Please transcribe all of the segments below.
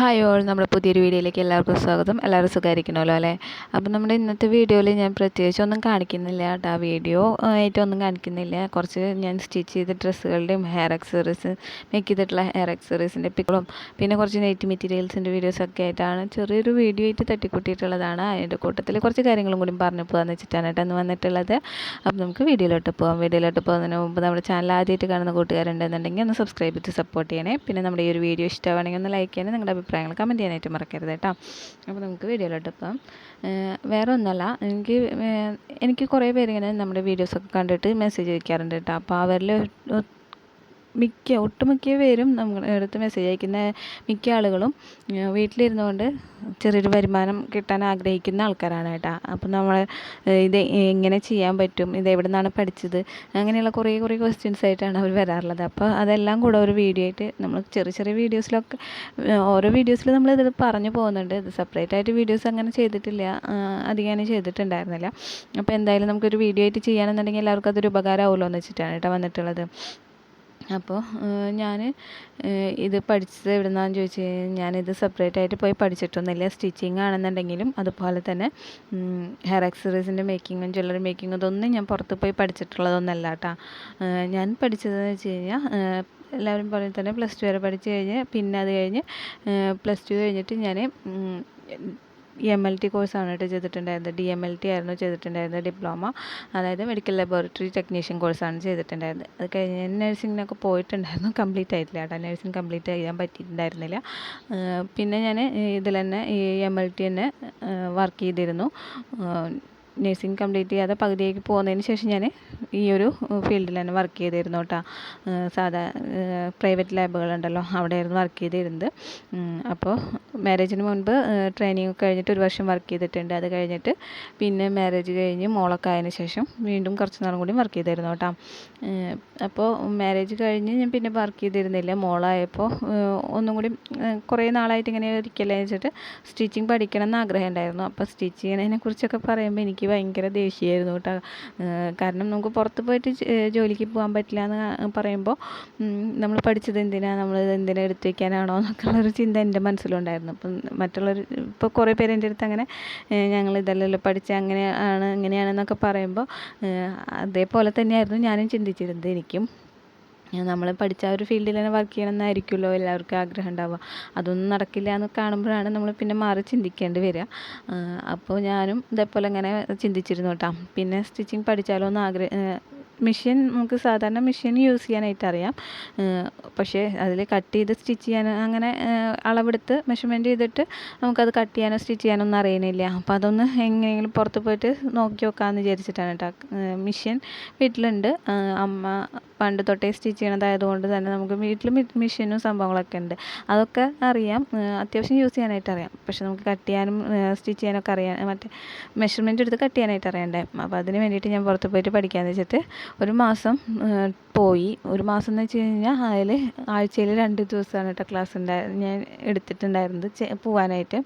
Hi all നമ്മുടെ പുതിയൊരു വീഡിയോയിലേക്ക് എല്ലാവർക്കും സ്വാഗതം. എല്ലാവരും സുഖമായിരിക്കണമല്ലോ അല്ലേ? അപ്പോൾ നമ്മുടെ ഇന്നത്തെ വീഡിയോയിൽ ഞാൻ പ്രത്യേകിച്ച് ഒന്നും കാണിക്കുന്നില്ല കേട്ടോ ആ വീഡിയോ. ആയിട്ടൊന്നും കാണിക്കുന്നില്ല. കുറച്ച് ഞാൻ സ്റ്റിച്ച് ചെയ്ത ഡ്രസ്സുകളുടെയും ഹെയർ അക്സറീസ് മേക്ക് ചെയ്തിട്ടുള്ള ഹെയർ അക്സറീസിന്റെ പിക്കളും പിന്നെ കുറച്ച് നെറ്റ് മെറ്റീരിയൽസിന്റെ വീഡിയോസൊക്കെ ആയിട്ടാണ് ചെറിയൊരു വീഡിയോ ആയിട്ട് തട്ടിക്കൂട്ടിയിട്ടുള്ളതാണ്. അതിന്റെ കൂട്ടത്തിൽ കുറച്ച് കാര്യങ്ങളും കൂടി പറഞ്ഞു പോകാമെന്ന് വെച്ചിട്ടാണ് കേട്ടോ വന്നിട്ടുള്ളത്. അപ്പോൾ നമുക്ക് വീഡിയോയിലോട്ട് പോകാം വീഡിയോയിലോട്ട് പോകുന്നതിന് മുമ്പ് നമ്മുടെ ചാനൽ ആദ്യമായിട്ട് കാണുന്ന കൂട്ടുകാരുണ്ടെന്നുണ്ടെങ്കിൽ ഒന്ന് സബ്സ്ക്രൈബ് ചെയ്ത് സപ്പോർട്ട് ചെയ്യണേ. പിന്നെ നമ്മുടെ ഈ ഒരു വീഡിയോ ഇഷ്ടമാണെങ്കിൽ ഒന്ന് ലൈക്ക് ചെയ്യണേ. നിങ്ങളുടെ അഭിപ്രായങ്ങൾ കമന്റ് ചെയ്യാനായിട്ട് മറക്കരുത് കേട്ടോ. അപ്പോൾ നമുക്ക് വീഡിയോയിലോട്ട് ഇപ്പം വേറെ ഒന്നുമല്ല എനിക്ക് എനിക്ക് കുറേ പേരിങ്ങനെ നമ്മുടെ വീഡിയോസൊക്കെ കണ്ടിട്ട് മെസ്സേജ് അയക്കാറുണ്ട് കേട്ടോ. അപ്പോൾ അവരിൽ മിക്ക ഒട്ടുമിക്ക പേരും നമ്മൾ അടുത്ത് മെസ്സേജ് അയക്കുന്ന മിക്ക ആളുകളും വീട്ടിലിരുന്നുകൊണ്ട് ചെറിയൊരു വരുമാനം കിട്ടാൻ ആഗ്രഹിക്കുന്ന ആൾക്കാരാണ് കേട്ടോ. അപ്പം നമ്മൾ ഇത് എങ്ങനെ ചെയ്യാൻ പറ്റും ഇത് എവിടെ നിന്നാണ് പഠിച്ചത് അങ്ങനെയുള്ള കുറേ കുറേ ക്വസ്റ്റ്യൻസ് ആയിട്ടാണ് അവർ വരാറുള്ളത്. അപ്പോൾ അതെല്ലാം കൂടെ ഒരു വീഡിയോ ആയിട്ട് നമ്മൾ ചെറിയ ചെറിയ വീഡിയോസിലൊക്കെ ഓരോ വീഡിയോസിൽ നമ്മൾ ഇത് പറഞ്ഞു പോകുന്നുണ്ട്. ഇത് സെപ്പറേറ്റ് ആയിട്ട് വീഡിയോസ് അങ്ങനെ ചെയ്തിട്ടില്ല അധികം ചെയ്തിട്ടുണ്ടായിരുന്നില്ല. അപ്പോൾ എന്തായാലും നമുക്കൊരു വീഡിയോ ആയിട്ട് ചെയ്യാനെന്നുണ്ടെങ്കിൽ എല്ലാവർക്കും അതൊരു ഉപകാരമാവുമല്ലോ എന്ന് വെച്ചിട്ടാണ് കേട്ടോ വന്നിട്ടുള്ളത്. അപ്പോൾ ഞാൻ ഇത് പഠിച്ചത് എവിടെ നിന്നാന്ന് ചോദിച്ചു കഴിഞ്ഞാൽ ഞാനിത് സെപ്പറേറ്റ് ആയിട്ട് പോയി പഠിച്ചിട്ടൊന്നുമില്ല. സ്റ്റിച്ചിങ് ആണെന്നുണ്ടെങ്കിലും അതുപോലെ തന്നെ ഹെയർ അക്സറീസിന്റെ മേക്കിങ്ങും ജ്വല്ലറി മേക്കിങ്ങും ഇതൊന്നും ഞാൻ പുറത്ത് പോയി പഠിച്ചിട്ടുള്ളതൊന്നല്ല കേട്ടോ. ഞാൻ പഠിച്ചതെന്ന് വെച്ച് കഴിഞ്ഞാൽ എല്ലാവരും പറയും തന്നെ പ്ലസ് ടു വരെ പഠിച്ചു കഴിഞ്ഞ് പിന്നെ അത് കഴിഞ്ഞ് പ്ലസ് ടു കഴിഞ്ഞിട്ട് ഞാൻ എം എൽ ടി കോഴ്സാണ് കേട്ടോ ചെയ്തിട്ടുണ്ടായിരുന്നത്. ഡി എം എൽ ടി ആയിരുന്നു ചെയ്തിട്ടുണ്ടായിരുന്നത്. ഡിപ്ലോമ അതായത് മെഡിക്കൽ ലബോറട്ടറി ടെക്നീഷ്യൻ കോഴ്സാണ് ചെയ്തിട്ടുണ്ടായിരുന്നത്. അത് കഴിഞ്ഞ് ഞാൻ നഴ്സിങ്ങിനൊക്കെ പോയിട്ടുണ്ടായിരുന്നു. കംപ്ലീറ്റ് ആയിട്ടില്ല കേട്ടോ നഴ്സിംഗ് കംപ്ലീറ്റ് ചെയ്യാൻ പറ്റിയിട്ടുണ്ടായിരുന്നില്ല. പിന്നെ ഞാൻ ഇതിൽ തന്നെ ഈ എം എൽ ടി തന്നെ വർക്ക് ചെയ്തിരുന്നു. നഴ്സിംഗ് കംപ്ലീറ്റ് ചെയ്യാതെ പകുതിയേക്ക് പോകുന്നതിന് ശേഷം ഞാൻ ഈ ഒരു ഫീൽഡിൽ തന്നെ വർക്ക് ചെയ്തിരുന്നു കേട്ടോ. സാധാ പ്രൈവറ്റ് ലാബുകളുണ്ടല്ലോ അവിടെയായിരുന്നു വർക്ക് ചെയ്തിരുന്നത്. അപ്പോൾ മാരേജിന് മുൻപ് ട്രെയിനിങ് കഴിഞ്ഞിട്ട് ഒരു വർഷം വർക്ക് ചെയ്തിട്ടുണ്ട്. അത് കഴിഞ്ഞിട്ട് പിന്നെ മാരേജ് കഴിഞ്ഞ് മോളൊക്കെ ആയതിന് ശേഷം വീണ്ടും കുറച്ച് നാളും കൂടി വർക്ക് ചെയ്തിരുന്നു കേട്ടോ. അപ്പോൾ മാരേജ് കഴിഞ്ഞ് ഞാൻ പിന്നെ വർക്ക് ചെയ്തിരുന്നില്ല. മോളായപ്പോൾ ഒന്നും കൂടി കുറേ നാളായിട്ട് ഇങ്ങനെ ഇരിക്കല്ലേ വെച്ചിട്ട് സ്റ്റിച്ചിങ് പഠിക്കണം എന്ന് ആഗ്രഹം ഉണ്ടായിരുന്നു. അപ്പോൾ സ്റ്റിച്ച് ചെയ്യണതിനെ കുറിച്ചൊക്കെ പറയുമ്പോൾ എനിക്ക് ഭയങ്കര ദേഷ്യമായിരുന്നു കേട്ടോ. കാരണം നമുക്ക് പുറത്ത് പോയിട്ട് ജോലിക്ക് പോകാൻ പറ്റില്ല എന്ന് പറയുമ്പോൾ നമ്മൾ പഠിച്ചത് എന്തിനാണ് നമ്മൾ എന്തിനാ എടുത്തു വയ്ക്കാനാണോ എന്നൊക്കെ ഉള്ളൊരു ചിന്ത എന്റെ മനസ്സിലുണ്ടായിരുന്നു. അപ്പം മറ്റുള്ളവർ ഇപ്പോൾ കുറേ പേര് എന്റെ അടുത്ത് അങ്ങനെ ഞങ്ങൾ ഇതല്ലല്ലോ പഠിച്ച അങ്ങനെയാണ് ഇങ്ങനെയാണെന്നൊക്കെ പറയുമ്പോൾ അതേപോലെ തന്നെയായിരുന്നു ഞാനും ചിന്തിച്ചിരുന്നത് എനിക്കും. നമ്മൾ പഠിച്ച ആ ഒരു ഫീൽഡിൽ തന്നെ വർക്ക് ചെയ്യണം എന്നായിരിക്കുമല്ലോ എല്ലാവർക്കും ആഗ്രഹം ഉണ്ടാവുക. അതൊന്നും നടക്കില്ല എന്ന് കാണുമ്പോഴാണ് നമ്മൾ പിന്നെ മാറി ചിന്തിക്കേണ്ടി വരിക. അപ്പോൾ ഞാനും ഇതേപോലെ ഇങ്ങനെ ചിന്തിച്ചിരുന്നു കേട്ടോ. പിന്നെ സ്റ്റിച്ചിങ് പഠിച്ചാലോ എന്ന് ആഗ്രഹം മെഷീൻ നമുക്ക് സാധാരണ മെഷീൻ യൂസ് ചെയ്യാനായിട്ട് അറിയാം. പക്ഷേ അതിൽ കട്ട് ചെയ്ത് സ്റ്റിച്ച് ചെയ്യാൻ അങ്ങനെ അളവെടുത്ത് മെഷർമെന്റ് ചെയ്തിട്ട് നമുക്കത് കട്ട് ചെയ്യാനോ സ്റ്റിച്ച് ചെയ്യാനോ ഒന്നും അറിയണില്ല. അപ്പോൾ അതൊന്ന് എങ്ങനെയെങ്കിലും പുറത്ത് പോയിട്ട് നോക്കി നോക്കാമെന്ന് വിചാരിച്ചിട്ടാണ് കേട്ടോ. മെഷീൻ വീട്ടിലുണ്ട്. അമ്മ പണ്ട് തൊട്ടേ സ്റ്റിച്ച് ചെയ്യണതായതുകൊണ്ട് തന്നെ നമുക്ക് വീട്ടിൽ മെഷീനും സംഭവങ്ങളൊക്കെ ഉണ്ട്. അതൊക്കെ അറിയാം. അത്യാവശ്യം യൂസ് ചെയ്യാനായിട്ട് അറിയാം. പക്ഷെ നമുക്ക് കട്ട് ചെയ്യാനും സ്റ്റിച്ച് ചെയ്യാനൊക്കെ അറിയാൻ മറ്റേ മെഷർമെന്റ് എടുത്ത് കട്ട് ചെയ്യാനായിട്ട് അറിയണ്ടേ? അപ്പോൾ അതിന് വേണ്ടിയിട്ട് ഞാൻ പുറത്ത് പോയിട്ട് പഠിക്കാമെന്ന് വെച്ചിട്ട് ഒരു മാസം പോയി. ഒരു മാസം എന്ന് വെച്ച് കഴിഞ്ഞാൽ അതിൽ ആഴ്ചയിൽ രണ്ട് ദിവസമാണ് കേട്ടോ ക്ലാസ് ഉണ്ടായി ഞാൻ എടുത്തിട്ടുണ്ടായിരുന്നത് പോവാനായിട്ട്.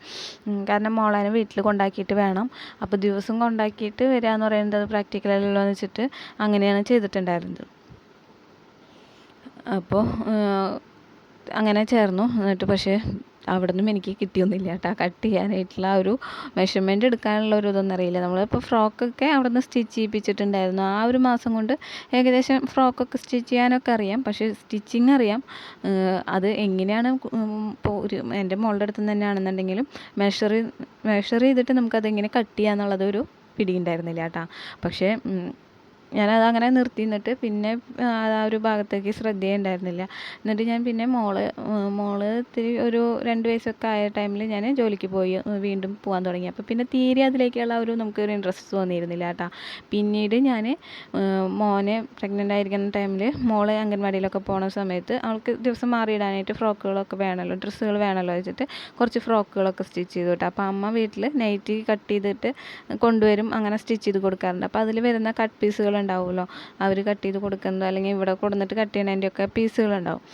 കാരണം മോളാനെ വീട്ടിൽ കൊണ്ടാക്കിയിട്ട് വേണം. അപ്പോൾ ദിവസം കൊണ്ടാക്കിയിട്ട് വരിക എന്ന് പറയുന്നത് പ്രാക്ടിക്കലല്ലോ എന്ന് വെച്ചിട്ട് അങ്ങനെയാണ് ചെയ്തിട്ടുണ്ടായിരുന്നത്. അപ്പോൾ അങ്ങനെ ചേർന്നു. എന്നിട്ട് പക്ഷേ അവിടെ നിന്നും എനിക്ക് കിട്ടിയൊന്നുമില്ല കേട്ടോ. കട്ട് ചെയ്യാനായിട്ടുള്ള ആ ഒരു മെഷർമെന്റ് എടുക്കാനുള്ള ഒരു ഇതൊന്നും അറിയില്ല. നമ്മളിപ്പോൾ ഫ്രോക്കൊക്കെ അവിടെ നിന്ന് സ്റ്റിച്ച് ചെയ്യിപ്പിച്ചിട്ടുണ്ടായിരുന്നു. ആ ഒരു മാസം കൊണ്ട് ഏകദേശം ഫ്രോക്കൊക്കെ സ്റ്റിച്ച് ചെയ്യാനൊക്കെ അറിയാം. പക്ഷേ സ്റ്റിച്ചിങ് അറിയാം. അത് എങ്ങനെയാണ് ഇപ്പോൾ ഒരു എന്റെ മോളുടെ അടുത്ത് തന്നെയാണെന്നുണ്ടെങ്കിലും മെഷർ മെഷർ ചെയ്തിട്ട് നമുക്കതെങ്ങനെ കട്ട് ചെയ്യാന്നുള്ളത് ഒരു പിടിയുണ്ടായിരുന്നില്ല കേട്ടോ. പക്ഷേ ഞാനത് അങ്ങനെ നിർത്തി നിന്നിട്ട് പിന്നെ ആ ഒരു ഭാഗത്തേക്ക് ശ്രദ്ധയുണ്ടായിരുന്നില്ല. എന്നിട്ട് ഞാൻ പിന്നെ മോൾ മോൾ ഇത്തിരി ഒരു രണ്ട് വയസ്സൊക്കെ ആയ ടൈമിൽ ഞാൻ ജോലിക്ക് പോയി വീണ്ടും പോകാൻ തുടങ്ങി. അപ്പോൾ പിന്നെ തീരെ അതിലേക്കുള്ള ഒരു നമുക്കൊരു ഇൻട്രസ്റ്റ് തോന്നിയിരുന്നില്ല കേട്ടോ. പിന്നീട് ഞാൻ മോനെ പ്രഗ്നന്റ് ആയിരിക്കുന്ന ടൈമിൽ മോളെ അംഗൻവാടിയിലൊക്കെ പോണ സമയത്ത് അവൾക്ക് ദിവസം മാറിയിടാനായിട്ട് ഫ്രോക്കുകളൊക്കെ വേണമല്ലോ ഡ്രസ്സുകൾ വേണമല്ലോ വെച്ചിട്ട് കുറച്ച് ഫ്രോക്കുകളൊക്കെ സ്റ്റിച്ച് ചെയ്തു കേട്ടോ. അപ്പോൾ അമ്മ വീട്ടിൽ നൈറ്റി കട്ട് ചെയ്തിട്ട് കൊണ്ടുവരും അങ്ങനെ സ്റ്റിച്ച് ചെയ്ത് കൊടുക്കാറുണ്ട്. അപ്പോൾ അതിൽ വരുന്ന കട്ട് പീസുകൾ ഉണ്ടാവുമല്ലോ. അവർ കട്ട് ചെയ്ത് കൊടുക്കുന്നത് അല്ലെങ്കിൽ ഇവിടെ കൊടുന്നിട്ട് കട്ട് ചെയ്യണതിന്റെയൊക്കെ പീസുകളുണ്ടാവും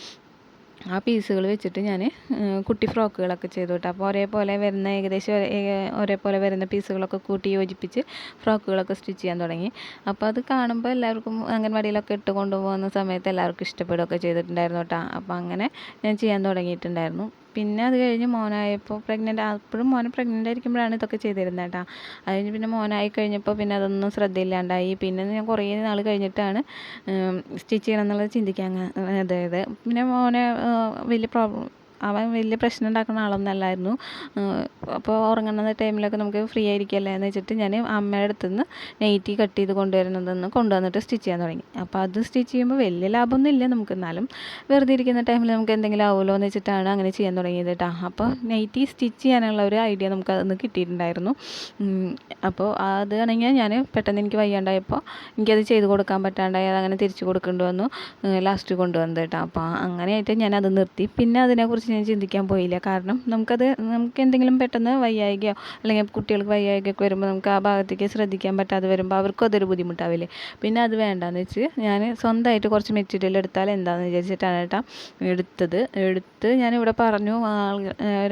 ആ പീസുകൾ വെച്ചിട്ട് ഞാൻ കുട്ടി ഫ്രോക്കുകളൊക്കെ ചെയ്തു കേട്ടോ. അപ്പോൾ ഒരേപോലെ വരുന്ന ഏകദേശം ഒരേപോലെ വരുന്ന പീസുകളൊക്കെ കൂട്ടി യോജിപ്പിച്ച് ഫ്രോക്കുകളൊക്കെ സ്റ്റിച്ച് ചെയ്യാൻ തുടങ്ങി. അപ്പോൾ അത് കാണുമ്പോൾ എല്ലാവർക്കും അംഗൻവാടിയിലൊക്കെ ഇട്ട് കൊണ്ടുപോകുന്ന സമയത്ത് എല്ലാവർക്കും ഇഷ്ടപ്പെടുകയൊക്കെ ചെയ്തിട്ടുണ്ടായിരുന്നു കേട്ടോ. അപ്പോൾ അങ്ങനെ ഞാൻ ചെയ്യാൻ തുടങ്ങിയിട്ടുണ്ടായിരുന്നു. പിന്നെ അത് കഴിഞ്ഞ് മോനായപ്പോൾ പ്രഗ്നന്റ് അപ്പോഴും മോനെ പ്രഗ്നന്റ് ആയിരിക്കുമ്പോഴാണ് ഇതൊക്കെ ചെയ്തിരുന്നത് കേട്ടോ. അത് കഴിഞ്ഞ് പിന്നെ മോനായി കഴിഞ്ഞപ്പോൾ പിന്നെ അതൊന്നും ശ്രദ്ധയില്ലാണ്ടായി. പിന്നെ ഞാൻ കുറേ നാൾ കഴിഞ്ഞിട്ടാണ് സ്റ്റിച്ച് ചെയ്യണം എന്നുള്ളത് ചിന്തിക്കാൻ അതായത് പിന്നെ മോനെ വലിയ പ്രോബ്ലം അവൻ വലിയ പ്രശ്നം ഉണ്ടാക്കുന്ന ആളൊന്നും അല്ലായിരുന്നു. അപ്പോൾ ഉറങ്ങുന്ന ടൈമിലൊക്കെ നമുക്ക് ഫ്രീ ആയിരിക്കുമല്ലേ എന്ന് വെച്ചിട്ട് ഞാൻ അമ്മയുടെ അടുത്ത് നിന്ന് നെയ്റ്റി കട്ട് ചെയ്ത് കൊണ്ടുവരുന്നതെന്ന് കൊണ്ടുവന്നിട്ട് സ്റ്റിച്ച് ചെയ്യാൻ തുടങ്ങി. അപ്പോൾ അത് സ്റ്റിച്ച് ചെയ്യുമ്പോൾ വലിയ ലാഭമൊന്നും ഇല്ല നമുക്ക്. എന്നാലും വെറുതെ ഇരിക്കുന്ന ടൈമിൽ നമുക്ക് എന്തെങ്കിലും ആവുമല്ലോ എന്ന് വെച്ചിട്ടാണ് അങ്ങനെ ചെയ്യാൻ തുടങ്ങിയത് കേട്ടോ അപ്പോൾ നെയ്റ്റി സ്റ്റിച്ച് ചെയ്യാനുള്ള ഒരു ഐഡിയ നമുക്ക് അതൊന്ന് കിട്ടിയിട്ടുണ്ടായിരുന്നു. അപ്പോൾ അതാണെങ്കിൽ ഞാൻ പെട്ടെന്ന് എനിക്ക് വയ്യാണ്ടായപ്പോൾ എനിക്കത് ചെയ്ത് കൊടുക്കാൻ പറ്റാണ്ടായി. അതങ്ങനെ തിരിച്ചു കൊടുക്കേണ്ടി വന്നു ലാസ്റ്റ് കൊണ്ടുവന്നത് കേട്ടോ അപ്പോൾ അങ്ങനെയായിട്ട് ഞാൻ അത് നിർത്തി. പിന്നെ അതിനെക്കുറിച്ച് ഞാൻ ചിന്തിക്കാൻ പോയില്ല. കാരണം നമുക്കത് നമുക്ക് എന്തെങ്കിലും പെട്ടെന്ന് വയ്യായികയോ അല്ലെങ്കിൽ കുട്ടികൾക്ക് വയ്യായികയൊക്കെ വരുമ്പോൾ നമുക്ക് ആ ഭാഗത്തേക്ക് ശ്രദ്ധിക്കാൻ പറ്റാതെ വരുമ്പോൾ അവർക്കും അതൊരു ബുദ്ധിമുട്ടാവില്ലേ? പിന്നെ അത് വേണ്ടാന്ന് വെച്ച് ഞാൻ സ്വന്തമായിട്ട് കുറച്ച് മെറ്റീരിയൽ എടുത്താൽ എന്താണെന്ന് വിചാരിച്ചിട്ടാണ് കേട്ടോ എടുത്തത്. എടുത്ത് ഞാനിവിടെ പറഞ്ഞു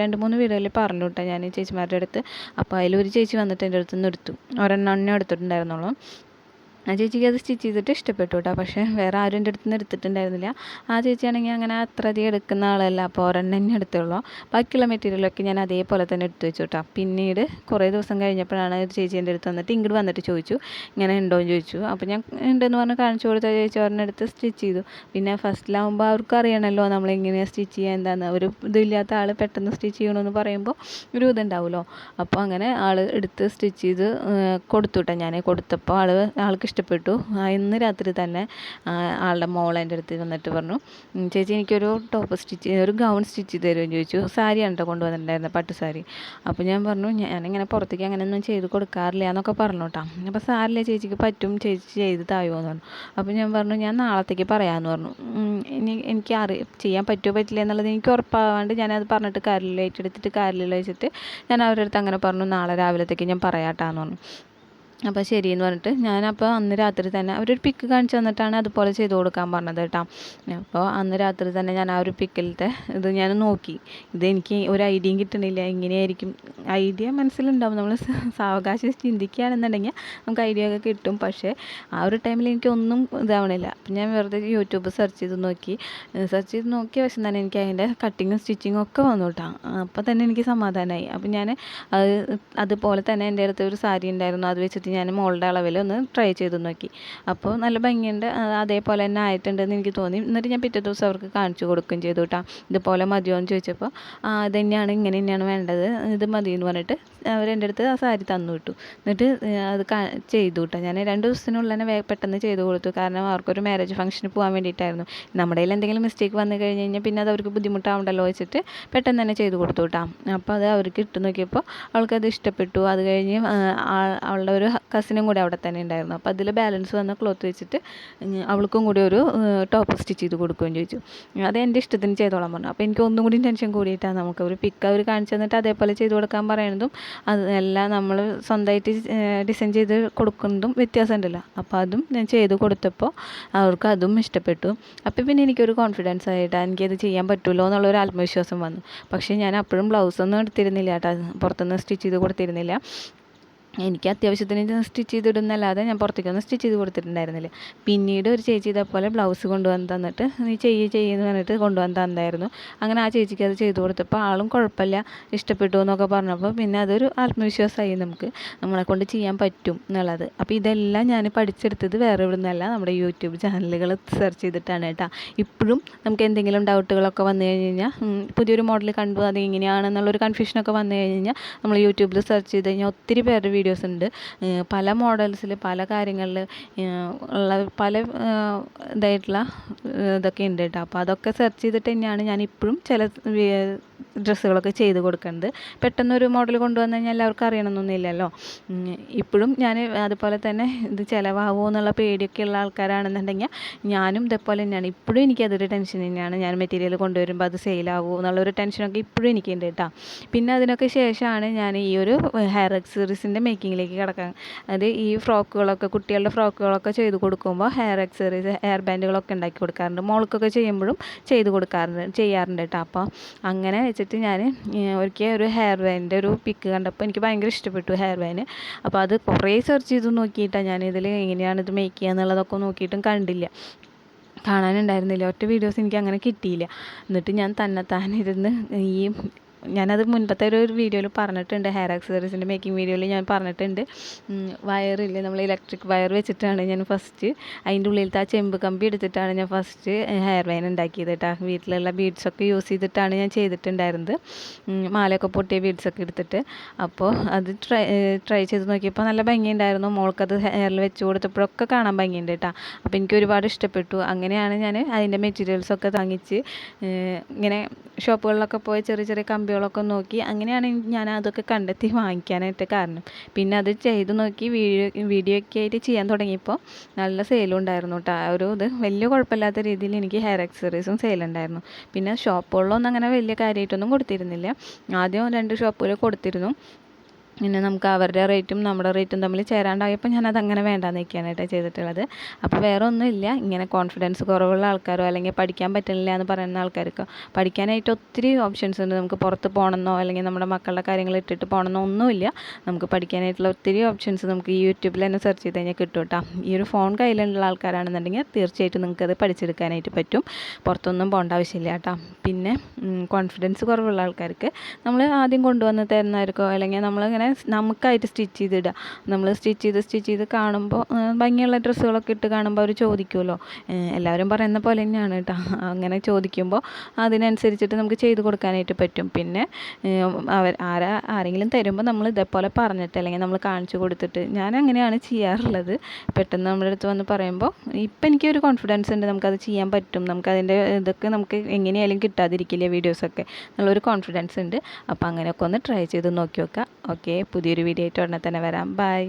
രണ്ട് മൂന്ന് വീടുകളിൽ പറഞ്ഞു കേട്ടോ ഞാൻ ചേച്ചിമാരുടെ അടുത്ത്. അപ്പോൾ അതിലൊരു ചേച്ചി വന്നിട്ട് എന്റെ അടുത്ത് നിന്ന് എടുത്തു. ഒരെണ്ണം എടുത്തിട്ടുണ്ടായിരുന്നുള്ളൂ. ആ ചേച്ചിക്ക് അത് സ്റ്റിച്ച് ചെയ്തിട്ട് ഇഷ്ടപ്പെട്ടു കേട്ടോ. പക്ഷേ വേറെ ആരും എന്റെ അടുത്ത് നിന്ന് എടുത്തിട്ടുണ്ടായിരുന്നില്ല. ആ ചേച്ചിയാണെങ്കിൽ അങ്ങനെ അത്ര അധികം എടുക്കുന്ന ആളല്ല. അപ്പോൾ ഒരെണ്ണം തന്നെ എടുത്തുള്ളൂ. ബാക്കിയുള്ള മെറ്റീരിയലൊക്കെ ഞാൻ അതേപോലെ തന്നെ എടുത്തു വെച്ചു കേട്ടോ. പിന്നീട് കുറേ ദിവസം കഴിഞ്ഞപ്പോഴാണ് ഒരു ചേച്ചി എന്റെ അടുത്ത് വന്നിട്ട് ഇങ്ങോട്ട് വന്നിട്ട് ചോദിച്ചു. ഇങ്ങനെ ഉണ്ടോ എന്ന് ചോദിച്ചു. അപ്പോൾ ഞാൻ ഉണ്ടെന്ന് പറഞ്ഞ് കാണിച്ചു കൊടുത്ത ചേച്ചി ഒരെണ്ണം എടുത്ത് സ്റ്റിച്ച് ചെയ്തു. പിന്നെ ഫസ്റ്റിലാവുമ്പോൾ അവർക്ക് അറിയണമല്ലോ നമ്മൾ എങ്ങനെയാണ് സ്റ്റിച്ച് ചെയ്യുക എന്താണെന്ന് ഒരു ഇതില്ലാത്ത ആൾ പെട്ടെന്ന് സ്റ്റിച്ച് ചെയ്യണമെന്ന് പറയുമ്പോൾ ഒരു ഇതുണ്ടാവുമല്ലോ. അപ്പോൾ അങ്ങനെ ആൾ എടുത്ത് സ്റ്റിച്ച് ചെയ്ത് കൊടുത്തു കേട്ടോ. ഞാൻ കൊടുത്തപ്പോൾ ആൾ ആൾക്ക് ഇഷ്ടപ്പെട്ടു. ഇന്ന് രാത്രി തന്നെ ആളുടെ മോൾ എന്റെ അടുത്ത് വന്നിട്ട് പറഞ്ഞു ചേച്ചി എനിക്കൊരു ടോപ്പ് സ്റ്റിച്ച് ഒരു ഗൗൺ സ്റ്റിച്ച് ചെയ്ത് തരുമെന്ന് ചോദിച്ചു. സാരിയാണ് കേട്ടോ കൊണ്ടുവന്നിട്ടുണ്ടായിരുന്നത് പട്ടു സാരി? അപ്പോൾ ഞാൻ പറഞ്ഞു ഞാനിങ്ങനെ പുറത്തേക്ക് അങ്ങനെയൊന്നും ചെയ്ത് കൊടുക്കാറില്ല എന്നൊക്കെ പറഞ്ഞു കേട്ടോ. അപ്പോൾ സാരില്ല ചേച്ചിക്ക് പറ്റും ചേച്ചി ചെയ്ത് തായോ? എന്ന് പറഞ്ഞു. അപ്പോൾ ഞാൻ പറഞ്ഞു ഞാൻ നാളത്തേക്ക് പറയാമെന്ന് പറഞ്ഞു. ഇനി എനിക്ക് അറി ചെയ്യാൻ പറ്റുമോ പറ്റില്ല എന്നുള്ളത് എനിക്ക് ഉറപ്പാവാണ്ട് ഞാനത് പറഞ്ഞിട്ട് കാര്യമില്ല ഏറ്റെടുത്തിട്ട് കാര്യമില്ല വെച്ചിട്ട് ഞാൻ അവരുടെ അടുത്ത് അങ്ങനെ പറഞ്ഞു നാളെ രാവിലത്തേക്ക് ഞാൻ പറയാട്ടാന്ന് പറഞ്ഞു. അപ്പോൾ ശരിയെന്ന് പറഞ്ഞിട്ട് ഞാനപ്പോൾ അന്ന് രാത്രി തന്നെ അവരൊരു പിക്ക് കാണിച്ചു തന്നിട്ടാണ് അതുപോലെ ചെയ്ത് കൊടുക്കാൻ പറഞ്ഞത് കേട്ടോ. അപ്പോൾ അന്ന് രാത്രി തന്നെ ഞാൻ ആ ഒരു പിക്കിലത്തെ ഇത് ഞാൻ നോക്കി. ഇത് എനിക്ക് ഒരു ഐഡിയയും കിട്ടണില്ല. ഇങ്ങനെയായിരിക്കും. ഐഡിയ മനസ്സിലുണ്ടാവും. നമ്മൾ സാവകാശം ചിന്തിക്കുകയാണെന്നുണ്ടെങ്കിൽ നമുക്ക് ഐഡിയ ഒക്കെ കിട്ടും. പക്ഷേ ആ ഒരു ടൈമിൽ എനിക്കൊന്നും ഇതാവണില്ല. അപ്പം ഞാൻ വെറുതെ യൂട്യൂബ് സെർച്ച് ചെയ്ത് നോക്കി. സെർച്ച് ചെയ്ത് നോക്കിയ വശം തന്നെ എനിക്ക് അതിന്റെ കട്ടിങ്ങും സ്റ്റിച്ചിങ്ങും ഒക്കെ വന്നു കേട്ടോ. അപ്പോൾ തന്നെ എനിക്ക് സമാധാനമായി അപ്പം ഞാൻ അത് അതുപോലെ തന്നെ എന്റെ അടുത്ത് ഒരു സാരി ഉണ്ടായിരുന്നു. അത് വെച്ചിട്ട് ഞാൻ മോളുടെ അളവിൽ ഒന്ന് ട്രൈ ചെയ്ത് നോക്കി. അപ്പോൾ നല്ല ഭംഗിയുണ്ട്. അതേപോലെ തന്നെ ആയിട്ടുണ്ടെന്ന് എനിക്ക് തോന്നി. എന്നിട്ട് ഞാൻ പിറ്റേ ദിവസം അവർക്ക് കാണിച്ചു കൊടുക്കുകയും ചെയ്തു കേട്ടോ ഇതുപോലെ മതിയോ എന്ന് ചോദിച്ചപ്പോൾ ഇത് തന്നെയാണ് ഇങ്ങനെ തന്നെയാണ് വേണ്ടത്. ഇത് മതി എന്ന് പറഞ്ഞിട്ട് അവരെന്റെ അടുത്ത് ആ സാരി തന്നു വിട്ടു. എന്നിട്ട് അത് ചെയ്തു കേട്ടോ ഞാൻ രണ്ട് ദിവസത്തിനുള്ളിൽ തന്നെ പെട്ടെന്ന് ചെയ്തു കൊടുത്തു. കാരണം അവർക്കൊരു മാരേജ് ഫംഗ്ഷന് പോകാൻ വേണ്ടിയിട്ടായിരുന്നു. നമ്മുടെ കയ്യിൽ എന്തെങ്കിലും മിസ്റ്റേക്ക് വന്നു കഴിഞ്ഞ് കഴിഞ്ഞാൽ പിന്നെ അത് അവർക്ക് ബുദ്ധിമുട്ടാവണ്ടല്ലോ വെച്ചിട്ട് പെട്ടെന്ന് തന്നെ ചെയ്തു കൊടുത്തു കേട്ടോ അപ്പോൾ അത് അവർക്ക് ഇട്ട് നോക്കിയപ്പോൾ അവൾക്കത് ഇഷ്ടപ്പെട്ടു. അത് കഴിഞ്ഞ് അവളുടെ ഒരു കസിനും കൂടി അവിടെ തന്നെ ഉണ്ടായിരുന്നു. അപ്പോൾ അതിൽ ബാലൻസ് വന്ന ക്ലോത്ത് വെച്ചിട്ട് അവൾക്കും കൂടി ഒരു ടോപ്പ് സ്റ്റിച്ച് ചെയ്ത് കൊടുക്കുകയും ചോദിച്ചു അത് എന്റെ ഇഷ്ടത്തിന് ചെയ്തോളാൻ പറഞ്ഞു. അപ്പോൾ എനിക്ക് ഒന്നും കൂടി ടെൻഷൻ കൂടിയിട്ടാണ് നമുക്ക് ഒരു പിക്ക് അവർ കാണിച്ചു തന്നിട്ട് അതേപോലെ ചെയ്തു കൊടുക്കാൻ പറയുന്നതും അത് എല്ലാം നമ്മൾ സ്വന്തമായിട്ട് ഡിസൈൻ ചെയ്ത് കൊടുക്കുന്നതും വ്യത്യാസം ഉണ്ടല്ലോ അപ്പോൾ അതും ഞാൻ ചെയ്ത് കൊടുത്തപ്പോൾ അവർക്ക് അതും ഇഷ്ടപ്പെട്ടു. അപ്പോൾ പിന്നെ എനിക്കൊരു കോൺഫിഡൻസ് ആയിട്ട് എനിക്കത് ചെയ്യാൻ പറ്റുമല്ലോ എന്നുള്ളൊരു ആത്മവിശ്വാസം വന്നു. പക്ഷേ ഞാൻ അപ്പോഴും ബ്ലൗസൊന്നും എടുത്തിരുന്നില്ല കേട്ടോ. പുറത്തുനിന്ന് സ്റ്റിച്ച് ചെയ്ത് കൊടുത്തിരുന്നില്ല. എനിക്ക് അത്യാവശ്യത്തിന് സ്റ്റിച്ച് ചെയ്തിടുന്നല്ലാതെ ഞാൻ പുറത്തേക്കൊന്നും സ്റ്റിച്ച് ചെയ്ത് കൊടുത്തിട്ടുണ്ടായിരുന്നില്ല. പിന്നീട് ഒരു ചേച്ചി ഇതേപോലെ ബ്ലൗസ് കൊണ്ടുവന്ന് തന്നിട്ട് നീ ചെയ്യ് ചെയ്യുമെന്ന് പറഞ്ഞിട്ട് കൊണ്ടുവന്ന് തന്നായിരുന്നു. അങ്ങനെ ആ ചേച്ചിക്ക് അത് ചെയ്ത് കൊടുത്തപ്പോൾ ആളും കുഴപ്പമില്ല ഇഷ്ടപ്പെട്ടു എന്നൊക്കെ പറഞ്ഞപ്പോൾ പിന്നെ അതൊരു ആത്മവിശ്വാസമായി നമുക്ക് നമ്മളെ കൊണ്ട് ചെയ്യാൻ പറ്റും എന്നുള്ളത്. അപ്പോൾ ഇതെല്ലാം ഞാൻ പഠിച്ചെടുത്തത് വേറെ ഇവിടെ നിന്നല്ല നമ്മുടെ യൂട്യൂബ് ചാനലുകൾ സെർച്ച് ചെയ്തിട്ടാണ് കേട്ടോ. ഇപ്പോഴും നമുക്ക് എന്തെങ്കിലും ഡൗട്ടുകളൊക്കെ വന്നു കഴിഞ്ഞ് കഴിഞ്ഞാൽ പുതിയൊരു മോഡൽ കണ്ടു അത് എങ്ങനെയാണെന്നുള്ളൊരു കൺഫ്യൂഷനൊക്കെ വന്നു കഴിഞ്ഞാൽ നമ്മൾ യൂട്യൂബിൽ സെർച്ച് ചെയ്ത് കഴിഞ്ഞാൽ ഒത്തിരി പേരുടെ വീഡിയോ വീഡിയോസ് ഉണ്ട്. പല മോഡൽസിൽ പല കാര്യങ്ങളിൽ ഉള്ള പല ഇതായിട്ടുള്ള ഇതൊക്കെ ഉണ്ട് കേട്ടോ. അപ്പോൾ അതൊക്കെ സെർച്ച് ചെയ്തിട്ട് തന്നെയാണ് ഞാൻ ഇപ്പോഴും ചില ഡ്രസ്സുകളൊക്കെ ചെയ്ത് കൊടുക്കുന്നത് പെട്ടെന്നൊരു മോഡൽ കൊണ്ടുവന്നു കഴിഞ്ഞാൽ എല്ലാവർക്കും അറിയണമെന്നൊന്നുമില്ലല്ലോ ഇപ്പോഴും ഞാൻ അതുപോലെ തന്നെ ഇത് ചിലവാകുമോ എന്നുള്ള പേടിയൊക്കെ ഉള്ള ആൾക്കാരാണെന്നുണ്ടെങ്കിൽ ഞാനും ഇതേപോലെ തന്നെയാണ്. ഇപ്പോഴും എനിക്ക് അതൊരു ടെൻഷൻ തന്നെയാണ്. ഞാൻ മെറ്റീരിയൽ കൊണ്ടുവരുമ്പോൾ അത് സെയിലാകുമോ എന്നുള്ളൊരു ടെൻഷനൊക്കെ ഇപ്പോഴും എനിക്കുണ്ട് കേട്ടോ. പിന്നെ അതിനൊക്കെ ശേഷമാണ് ഞാൻ ഈ ഒരു ഹെയർ എക്സസറീസിന്റെ മേക്കിങ്ങിലേക്ക് കിടക്കാൻ. അത് ഈ ഫ്രോക്കുകളൊക്കെ കുട്ടികളുടെ ഫ്രോക്കുകളൊക്കെ ചെയ്ത് കൊടുക്കുമ്പോൾ ഹെയർ എക്സസറീസ് ഹെയർ ബാൻഡുകളൊക്കെ ഉണ്ടാക്കി കൊടുക്കാറുണ്ട്. മോൾക്കൊക്കെ ചെയ്യുമ്പോഴും ചെയ്ത് കൊടുക്കാറുണ്ട് ചെയ്യാറുണ്ട് കേട്ടോ. അപ്പോൾ അങ്ങനെ വെച്ചിട്ട് ഞാൻ ഒരിക്കൽ ഒരു ഹെയർ ബാൻഡിന്റെ ഒരു പിക്ക് കണ്ടപ്പോൾ എനിക്ക് ഭയങ്കര ഇഷ്ടപ്പെട്ടു ഹെയർ ബാൻഡ് അപ്പോൾ അത് കുറേ സെർച്ച് ചെയ്ത് നോക്കിയിട്ടാണ് ഞാൻ ഇതിൽ എങ്ങനെയാണ് ഇത് മേക്ക് ചെയ്യുക എന്നുള്ളതൊക്കെ നോക്കിയിട്ടും കണ്ടില്ല. കാണാനുണ്ടായിരുന്നില്ല. ഒറ്റ വീഡിയോസ് എനിക്ക് അങ്ങനെ കിട്ടിയില്ല. എന്നിട്ട് ഞാൻ തന്നെത്താനിരുന്ന് ഈ ഞാനത് മുൻപത്തെ ഒരു വീഡിയോയിൽ പറഞ്ഞിട്ടുണ്ട് ഹെയർ ആക്സസറീസിന്റെ മേക്കിംഗ് വീഡിയോയിൽ ഞാൻ പറഞ്ഞിട്ടുണ്ട്. വയറില്ലേ നമ്മൾ ഇലക്ട്രിക് വയർ വെച്ചിട്ടാണ് ഞാൻ ഫസ്റ്റ് അതിന്റെ ഉള്ളിലത്തെ ആ ചെമ്പ് കമ്പി എടുത്തിട്ടാണ് ഞാൻ ഫസ്റ്റ് ഹെയർ വൈൻ ഉണ്ടാക്കിയത് കേട്ടോ വീട്ടിലുള്ള ബീഡ്സൊക്കെ യൂസ് ചെയ്തിട്ടാണ് ഞാൻ ചെയ്തിട്ടുണ്ടായിരുന്നത്. മാലയൊക്കെ പൊട്ടിയ ബീഡ്സൊക്കെ എടുത്തിട്ട്. അപ്പോൾ അത് ട്രൈ ട്രൈ ചെയ്ത് നോക്കിയപ്പോൾ നല്ല ഭംഗിയുണ്ടായിരുന്നു. മോൾക്കത് ഹെയറിൽ വെച്ച് കൊടുത്തപ്പോഴൊക്കെ കാണാൻ ഭംഗിയുണ്ട് കേട്ടോ അപ്പോൾ എനിക്ക് ഒരുപാട് ഇഷ്ടപ്പെട്ടു. അങ്ങനെയാണ് ഞാൻ അതിന്റെ മെറ്റീരിയൽസൊക്കെ വാങ്ങിച്ച് ഇങ്ങനെ ഷോപ്പുകളിലൊക്കെ പോയി ചെറിയ ചെറിയ കമ്പികളൊക്കെ നോക്കി അങ്ങനെയാണ് ഞാൻ അതൊക്കെ കണ്ടെത്തി വാങ്ങിക്കാനായിട്ട് കാരണം. പിന്നെ അത് ചെയ്ത് നോക്കി വീഡിയോ വീഡിയോ ഒക്കെ ആയിട്ട് ചെയ്യാൻ തുടങ്ങിയപ്പോൾ നല്ല സെയിലും ഉണ്ടായിരുന്നു കേട്ടോ. ആ ഒരു ഇത് വലിയ കുഴപ്പമില്ലാത്ത രീതിയിൽ എനിക്ക് ഹെയർ ആക്സസറീസും സെയിലുണ്ടായിരുന്നു പിന്നെ ഷോപ്പുകളിലൊന്നും അങ്ങനെ വലിയ കാര്യമായിട്ടൊന്നും കൊടുത്തിരുന്നില്ല. ആദ്യം രണ്ട് ഷോപ്പുകൾ കൊടുത്തിരുന്നു. പിന്നെ നമുക്ക് അവരുടെ റേറ്റും നമ്മുടെ റേറ്റും തമ്മിൽ ചേരാണ്ടായപ്പോൾ ഞാനത് അങ്ങനെ വേണ്ടാന്ന് കേട്ടോ ചെയ്തിട്ടുള്ളത്. അപ്പോൾ വേറെ ഒന്നുമില്ല ഇങ്ങനെ കോൺഫിഡൻസ് കുറവുള്ള ആൾക്കാരോ അല്ലെങ്കിൽ പഠിക്കാൻ പറ്റുന്നില്ല എന്ന് പറയുന്ന ആൾക്കാർക്ക് പഠിക്കാനായിട്ട് ഒത്തിരി ഓപ്ഷൻസ് ഉണ്ട്. നമുക്ക് പുറത്ത് പോകണമെന്നോ അല്ലെങ്കിൽ നമ്മുടെ മക്കളുടെ കാര്യങ്ങൾ ഇട്ടിട്ട് പോകണമെന്നോ ഒന്നുമില്ല. നമുക്ക് പഠിക്കാനായിട്ടുള്ള ഒത്തിരി ഓപ്ഷൻസ് നമുക്ക് ഈ യൂട്യൂബിൽ തന്നെ സെർച്ച് ചെയ്ത് കഴിഞ്ഞാൽ കിട്ടും കേട്ടോ. ഈ ഒരു ഫോൺ കയ്യിലുള്ള ആൾക്കാരാണെന്നുണ്ടെങ്കിൽ തീർച്ചയായിട്ടും നിങ്ങൾക്കത് പഠിച്ചെടുക്കാനായിട്ട് പറ്റും. പുറത്തൊന്നും പോകേണ്ട ആവശ്യമില്ല കേട്ടോ. പിന്നെ കോൺഫിഡൻസ് കുറവുള്ള ആൾക്കാർക്ക് നമ്മൾ ആദ്യം കൊണ്ടുവന്ന് തരുന്നവർക്കോ അല്ലെങ്കിൽ നമ്മളിങ്ങനെ നമുക്കായിട്ട് സ്റ്റിച്ച് ചെയ്തിടുക. നമ്മൾ സ്റ്റിച്ച് ചെയ്ത് സ്റ്റിച്ച് ചെയ്ത് കാണുമ്പോൾ ഭംഗിയുള്ള ഡ്രസ്സുകളൊക്കെ ഇട്ട് കാണുമ്പോൾ അവർ ചോദിക്കുമല്ലോ എല്ലാവരും പറയുന്ന പോലെ തന്നെയാണ് കേട്ടോ. അങ്ങനെ ചോദിക്കുമ്പോൾ അതിനനുസരിച്ചിട്ട് നമുക്ക് ചെയ്ത് കൊടുക്കാനായിട്ട് പറ്റും. പിന്നെ അവർ ആരാ ആരെങ്കിലും തരുമ്പോൾ നമ്മൾ ഇതേപോലെ പറഞ്ഞിട്ട് അല്ലെങ്കിൽ നമ്മൾ കാണിച്ചു കൊടുത്തിട്ട് ഞാൻ അങ്ങനെയാണ് ചെയ്യാറുള്ളത്. പെട്ടെന്ന് നമ്മുടെ അടുത്ത് വന്ന് പറയുമ്പോൾ ഇപ്പം എനിക്കൊരു കോൺഫിഡൻസ് ഉണ്ട് നമുക്കത് ചെയ്യാൻ പറ്റും. നമുക്കതിന്റെ ഇതൊക്കെ നമുക്ക് എങ്ങനെയായാലും കിട്ടാതിരിക്കില്ല വീഡിയോസൊക്കെ എന്നുള്ളൊരു കോൺഫിഡൻസ് ഉണ്ട്. അപ്പോൾ അങ്ങനെയൊക്കെ ഒന്ന് ട്രൈ ചെയ്ത് നോക്കി നോക്കുക ഓക്കെ പുതിയൊരു വീഡിയോ ആയിട്ട് ഉടനെ തന്നെ വരാം. ബൈ